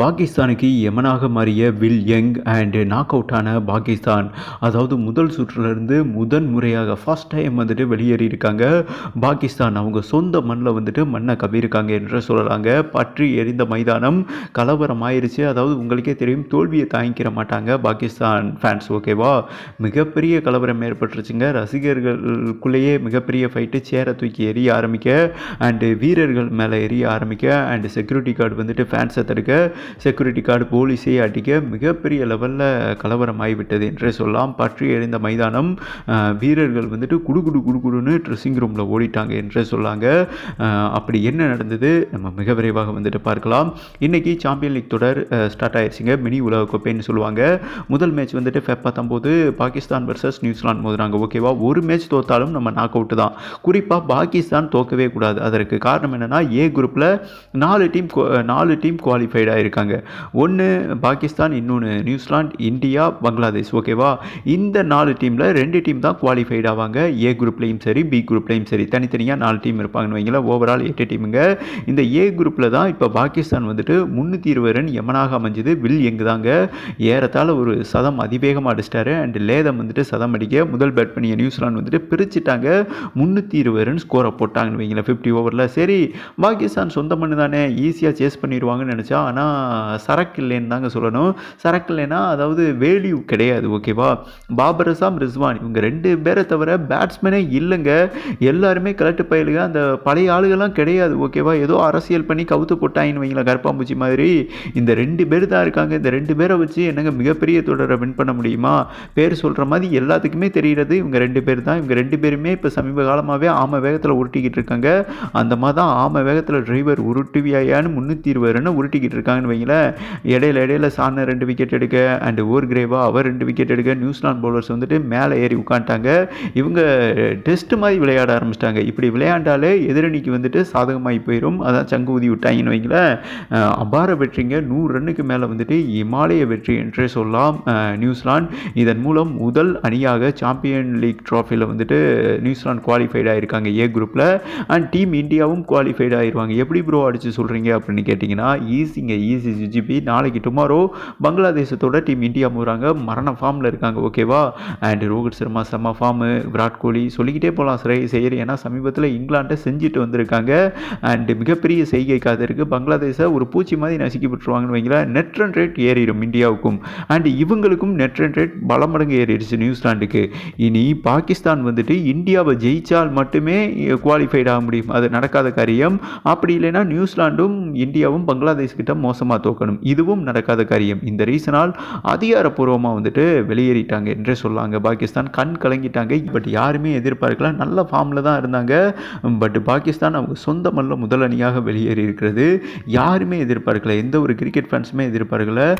பாகிஸ்தானுக்கு எமனாக மாறிய வில் யங் அண்ட் நாக் அவுட்டான பாகிஸ்தான் அதாவது முதல் சுற்றுலேருந்து முதன் முறையாக ஃபர்ஸ்ட் டைம் வந்துட்டு வெளியேறி இருக்காங்க. பாகிஸ்தான் அவங்க சொந்த மண்ணில் வந்துட்டு மண்ணை கவியிருக்காங்க என்று சொல்லலாங்க. பற்றி எரிந்த மைதானம் கலவரம் ஆயிடுச்சு அதாவது உங்களுக்கே தெரியும் தோல்வியை தாங்கிக்கிற மாட்டாங்க பாகிஸ்தான் ஃபேன்ஸ் ஓகேவா மிகப்பெரிய கலவரம் ஏற்பட்டுருச்சுங்க. ரசிகர்களுக்குள்ளேயே மிகப்பெரிய ஃபைட்டு சேரை தூக்கி எரிய ஆரம்பிக்க அண்டு வீரர்கள் மேலே எரிய ஆரம்பிக்க அண்டு செக்யூரிட்டி கார்டு வந்துட்டு ஃபேன்ஸை தடுக்க செக்யூரிட்டி கார்டு போலீஸை அடிக்க மிகப்பெரிய லெவலில் கலவரம் ஆகிவிட்டது என்றே சொல்லலாம் பற்றி எறிந்த மைதானம் வீரர்கள் வந்துட்டு குடு குடு குடு குடுன்னு ட்ரெஸ்ஸிங் ரூமில் ஓடிட்டாங்க என்றே சொல்லாங்க. அப்படி என்ன நடந்தது? நம்ம மிக விரைவாக வந்துட்டு பார்க்கலாம். இன்றைக்கி சாம்பியன் லீக் தொடர் ஸ்டார்ட் ஆயிடுச்சுங்க மினி உலக கோப்பைன்னு சொல்லுவாங்க. முதல் மேட்ச் வந்துட்டு ஃபெப் பத்தொம்போது பாகிஸ்தான் வர்சஸ் நியூசிலாந்து மோதுறாங்க. ஓகேவா? ஒரு மேட்ச் தோத்தாலும் நம்ம நாக் அவுட் தான். குறிப்பாக பாகிஸ்தான் தோக்கவே கூடாது. அதற்கு காரணம் என்னென்னா ஏ குரூப்பில் நாலு டீம் நாலு டீம் குவாலிஃபைடாக இருக்காங்க ஒன்று பாகிஸ்தான் இன்னொன்று நியூசிலாந்து இந்தியா பங்களாதேஷ். ஓகேவா இந்த நாலு டீமில் ரெண்டு டீம் தான் குவாலிஃபைட் ஆவாங்க. ஏ குரூப்லேயும் சரி பி குரூப்லேயும் சரி. தனித்தனியாக நாலு டீம் இருப்பாங்கன்னு வைங்களேன். ஓவரால் எட்டு டீமுங்க இந்த ஏ குரூப்பில் தான் இப்போ பாகிஸ்தான் வந்துட்டு முந்நூற்றி இருபது ரன் எமனாக அமைஞ்சது. வில் எங்கு தாங்க. ஏறத்தால் ஒரு சதம் அதிவேகமாக அடிச்சிட்டாரு. அண்ட் லேதம் வந்துட்டு சதம் அடிக்க முதல் பேட் பண்ணிய நியூசிலாந்து வந்துட்டு பிரிச்சுட்டாங்க. முந்நூற்றி இருபது ரன் ஸ்கோரை போட்டாங்கன்னு வைங்களேன். ஃபிஃப்டி ஓவரில் சரி பாகிஸ்தான் சொந்த மண்ணு தானே ஈஸியாக சேஸ் பண்ணிடுவாங்கன்னு நினச்சா. ஆனால் சரக்கு இல்லைன்னு தாங்க சொல்லணும். சரக்கு இல்லைன்னா அதாவது வேல்யூ கிடையாது ஓகேவா பாபர் அசாம் ரிஸ்வான் இவங்க ரெண்டு பேரை தவிர பேட்ஸ்மேனே இல்லைங்க. எல்லாருமே கலட்டு பயிலுங்க அந்த பழைய ஆளுகள்லாம் கிடையாது ஓகேவா ஏதோ அரசியல் பண்ணி கவுத்து போட்டாயின்னு வைங்களேன் கருப்பாம்பூச்சி மாதிரி. இந்த ரெண்டு பேர் தான் இருக்காங்க. இந்த ரெண்டு பேரை வச்சு என்னங்க மிகப்பெரிய தொடரை வின் பண்ண முடியுமா? பேர் சொல்கிற மாதிரி எல்லாத்துக்குமே தெரிகிறது இவங்க ரெண்டு பேர் தான். இவங்க ரெண்டு பேருமே இப்போ சமீப காலமாகவே ஆம வேகத்தில் உருட்டிக்கிட்டு இருக்காங்க. அந்த மாதிரி தான் ஆம வேகத்தில் டிரைவர் உருட்டுவியாயான்னு முந்நூற்றி இருபது ரன்னு உருட்டிக்கிட்டு இருக்காங்கன்னு வைங்களேன் இடையில இடையில சான ரெண்டு விக்கெட் எடுக்க அண்ட் ஓர் கிரேவா அவர் ரெண்டு விக்கெட் எடுக்க நியூசிலாந்து பவுலர்ஸ் வந்துட்டு மேலே ஏறி உட்காந்துட்டாங்க இவங்க டெஸ்ட் மாதிரி விளையாட ஆரம்பிச்சிட்டாங்க. இப்படி விளையாண்டாலே எதிரணிக்கு வந்துட்டு சாதகமாகி போயிடும் அதான் சங்கு ஊதி விட்டாங்கன்னு வைங்களேன். அபார வெற்றிங்க. நூறு ரன்னுக்கு மேலே வந்துட்டு இமாலய வெற்றி என்றே சொல்லலாம். நியூசிலாந்து. இதன் மூலம் முதல் அணியாக சாம்பியன் லீக் ட்ராஃபியில் வந்துட்டு நியூசிலாந்து குவாலிஃபைட் ஆயிருக்காங்க. ஏ குரூப்பில் அண்ட் டீம் இந்தியாவும் குவாலிஃபைட் ஆயிருவாங்க. எப்படி ப்ரோ அடிச்சு சொல்கிறீங்க அப்படின்னு கேட்டிங்கன்னா ஈஸிங்க ஈஸி ஜிஜிபி நாளைக்கு டுமாரோ பங்களாதேசத்தோட டீம் இந்தியா போகிறாங்க மரண ஃபார்மில் இருக்காங்க ஓகேவா அண்ட் ரோஹித் சர்மா செம்ம ஃபார்மு விராட் கோலி சொல்லிக்கிட்டே போகலாம் சரி சரி ஏன்னா சமீபத்தில் இங்கிலாண்டை செஞ்சுட்டு வந்திருக்காங்க. அண்ட் மிகப்பெரிய செய்கை இருக்குது பங்களாதேஷை ஒரு பூச்சி மாதிரி நசுக்கி விட்டுருவாங்கன்னு வைங்களேன். நெட் ரன் ரேட் ஏறிடும் இந்தியாவுக்கும். அண்ட் இவங்களுக்கும் நெட் ரன் ரேட் பல மடங்கு ஏறிடுச்சு நியூசிலாண்டுக்கு இனி பாகிஸ்தான் வந்துட்டு இந்தியாவை ஜெயிச்சால் மட்டுமே குவாலிஃபைட் ஆக முடியும். அது நடக்காத காரியம். அப்படி இல்லைன்னா நியூசிலாண்டும் இந்தியாவும் பங்களாதேஷ் கிட்ட மோசமாக தோக்கணும். இதுவும் நடக்காத காரியம். இந்த ரீசனால் அதிகாரப்பூர்வமாக வந்துட்டு வெளியேறிட்டாங்க என்றே சொல்லாங்க. பாகிஸ்தான் கண் கலங்கிட்டாங்க. பட் யாருமே எதிர்பார்க்கல. நல்ல ஃபார்மில் தான் இருந்தாங்க. பட் பாகிஸ்தான் அவங்க சொந்த மல்ல முதல் அணியாக வெளியேறி இருக்கிறது. யாருமே எதிர்பார்க்கல. எந்த ஒரு கிரிக்கெட் ஃபேன்ஸுமே எதிர்பார்க்கல.